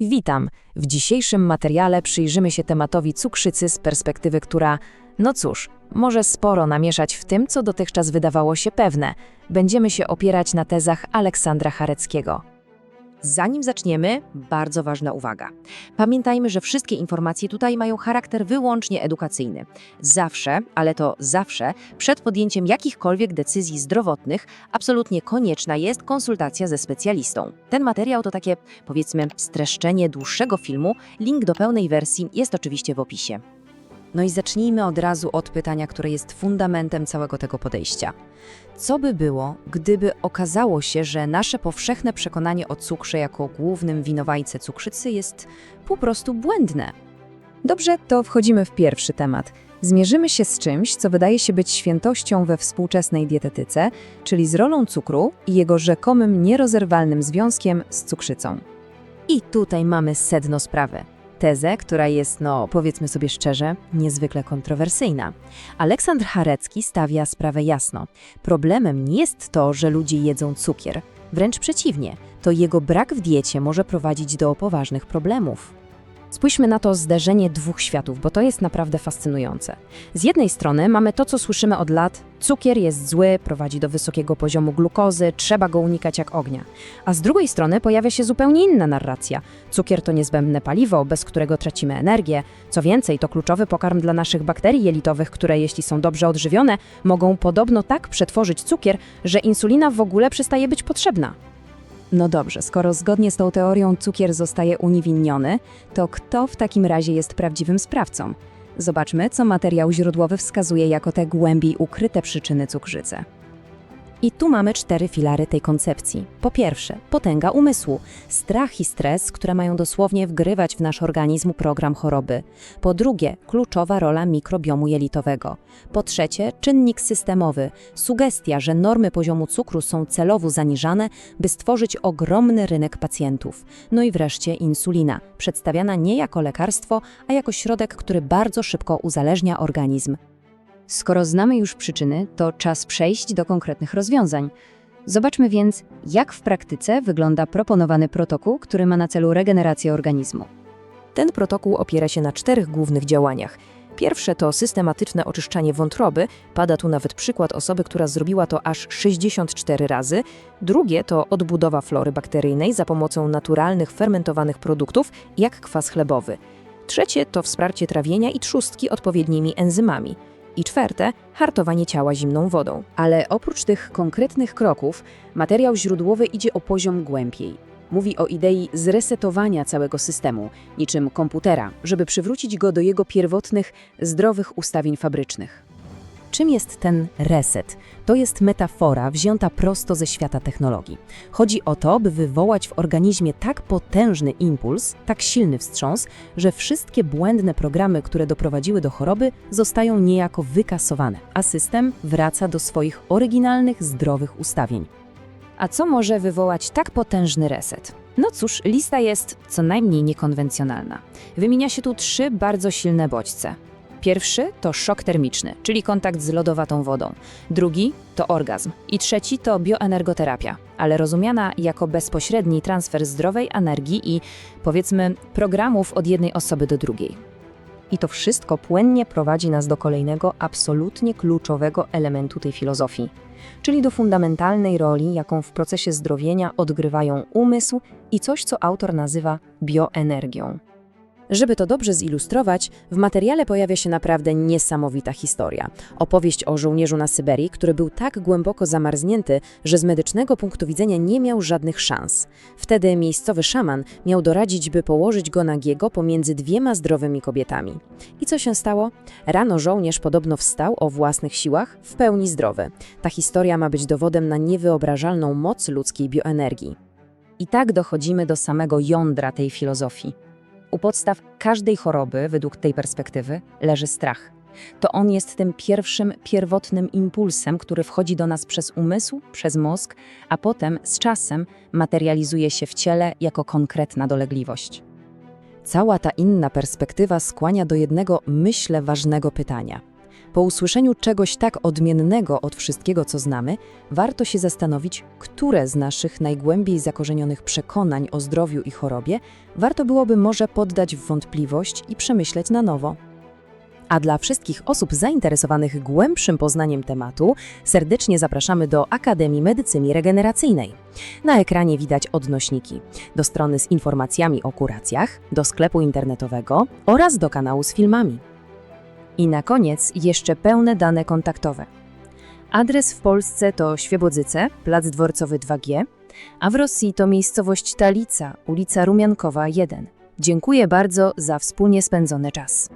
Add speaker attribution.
Speaker 1: Witam. W dzisiejszym materiale przyjrzymy się tematowi cukrzycy z perspektywy, która, no cóż, może sporo namieszać w tym, co dotychczas wydawało się pewne. Będziemy się opierać na tezach Aleksandra Chareckiego.
Speaker 2: Zanim zaczniemy, bardzo ważna uwaga. Pamiętajmy, że wszystkie informacje tutaj mają charakter wyłącznie edukacyjny. Zawsze, ale to zawsze, przed podjęciem jakichkolwiek decyzji zdrowotnych, absolutnie konieczna jest konsultacja ze specjalistą. Ten materiał to takie, powiedzmy, streszczenie dłuższego filmu. Link do pełnej wersji jest oczywiście w opisie. No i zacznijmy od razu od pytania, które jest fundamentem całego tego podejścia. Co by było, gdyby okazało się, że nasze powszechne przekonanie o cukrze jako głównym winowajcy cukrzycy jest po prostu błędne?
Speaker 1: Dobrze, to wchodzimy w pierwszy temat. Zmierzymy się z czymś, co wydaje się być świętością we współczesnej dietetyce, czyli z rolą cukru i jego rzekomym nierozerwalnym związkiem z cukrzycą. I tutaj mamy sedno sprawy. Tezę, która jest, no powiedzmy sobie szczerze, niezwykle kontrowersyjna. Aleksandr Charecki stawia sprawę jasno. Problemem nie jest to, że ludzie jedzą cukier. Wręcz przeciwnie, to jego brak w diecie może prowadzić do poważnych problemów. Spójrzmy na to zderzenie dwóch światów, bo to jest naprawdę fascynujące. Z jednej strony mamy to, co słyszymy od lat: cukier jest zły, prowadzi do wysokiego poziomu glukozy, trzeba go unikać jak ognia. A z drugiej strony pojawia się zupełnie inna narracja. Cukier to niezbędne paliwo, bez którego tracimy energię. Co więcej, to kluczowy pokarm dla naszych bakterii jelitowych, które, jeśli są dobrze odżywione, mogą podobno tak przetworzyć cukier, że insulina w ogóle przestaje być potrzebna. No dobrze, skoro zgodnie z tą teorią cukier zostaje uniewinniony, to kto w takim razie jest prawdziwym sprawcą? Zobaczmy, co materiał źródłowy wskazuje jako te głębiej ukryte przyczyny cukrzycy. I tu mamy cztery filary tej koncepcji. Po pierwsze, potęga umysłu, strach i stres, które mają dosłownie wgrywać w nasz organizm program choroby. Po drugie, kluczowa rola mikrobiomu jelitowego. Po trzecie, czynnik systemowy, sugestia, że normy poziomu cukru są celowo zaniżane, by stworzyć ogromny rynek pacjentów. No i wreszcie insulina, przedstawiana nie jako lekarstwo, a jako środek, który bardzo szybko uzależnia organizm. Skoro znamy już przyczyny, to czas przejść do konkretnych rozwiązań. Zobaczmy więc, jak w praktyce wygląda proponowany protokół, który ma na celu regenerację organizmu. Ten protokół opiera się na czterech głównych działaniach. Pierwsze to systematyczne oczyszczanie wątroby, pada tu nawet przykład osoby, która zrobiła to aż 64 razy. Drugie to odbudowa flory bakteryjnej za pomocą naturalnych fermentowanych produktów, jak kwas chlebowy. Trzecie to wsparcie trawienia i trzustki odpowiednimi enzymami. I czwarte, hartowanie ciała zimną wodą. Ale oprócz tych konkretnych kroków, materiał źródłowy idzie o poziom głębiej. Mówi o idei zresetowania całego systemu, niczym komputera, żeby przywrócić go do jego pierwotnych, zdrowych ustawień fabrycznych. Czym jest ten reset? To jest metafora wzięta prosto ze świata technologii. Chodzi o to, by wywołać w organizmie tak potężny impuls, tak silny wstrząs, że wszystkie błędne programy, które doprowadziły do choroby, zostają niejako wykasowane, a system wraca do swoich oryginalnych, zdrowych ustawień. A co może wywołać tak potężny reset? No cóż, lista jest co najmniej niekonwencjonalna. Wymienia się tu trzy bardzo silne bodźce. Pierwszy to szok termiczny, czyli kontakt z lodowatą wodą. Drugi to orgazm. I trzeci to bioenergoterapia, ale rozumiana jako bezpośredni transfer zdrowej energii i, powiedzmy, programów od jednej osoby do drugiej. I to wszystko płynnie prowadzi nas do kolejnego, absolutnie kluczowego elementu tej filozofii, czyli do fundamentalnej roli, jaką w procesie zdrowienia odgrywają umysł i coś, co autor nazywa bioenergią. Żeby to dobrze zilustrować, w materiale pojawia się naprawdę niesamowita historia. Opowieść o żołnierzu na Syberii, który był tak głęboko zamarznięty, że z medycznego punktu widzenia nie miał żadnych szans. Wtedy miejscowy szaman miał doradzić, by położyć go nagiego pomiędzy dwiema zdrowymi kobietami. I co się stało? Rano żołnierz podobno wstał o własnych siłach, w pełni zdrowy. Ta historia ma być dowodem na niewyobrażalną moc ludzkiej bioenergii. I tak dochodzimy do samego jądra tej filozofii. U podstaw każdej choroby, według tej perspektywy, leży strach. To on jest tym pierwszym, pierwotnym impulsem, który wchodzi do nas przez umysł, przez mózg, a potem z czasem materializuje się w ciele jako konkretna dolegliwość. Cała ta inna perspektywa skłania do jednego, myślę, ważnego pytania. Po usłyszeniu czegoś tak odmiennego od wszystkiego, co znamy, warto się zastanowić, które z naszych najgłębiej zakorzenionych przekonań o zdrowiu i chorobie warto byłoby może poddać w wątpliwość i przemyśleć na nowo. A dla wszystkich osób zainteresowanych głębszym poznaniem tematu, serdecznie zapraszamy do Akademii Medycyny Regeneracyjnej. Na ekranie widać odnośniki do strony z informacjami o kuracjach, do sklepu internetowego oraz do kanału z filmami. I na koniec jeszcze pełne dane kontaktowe. Adres w Polsce to Świebodzice, Plac Dworcowy 2G, a w Rosji to miejscowość Talica, ulica Rumiankowa 1. Dziękuję bardzo za wspólnie spędzony czas.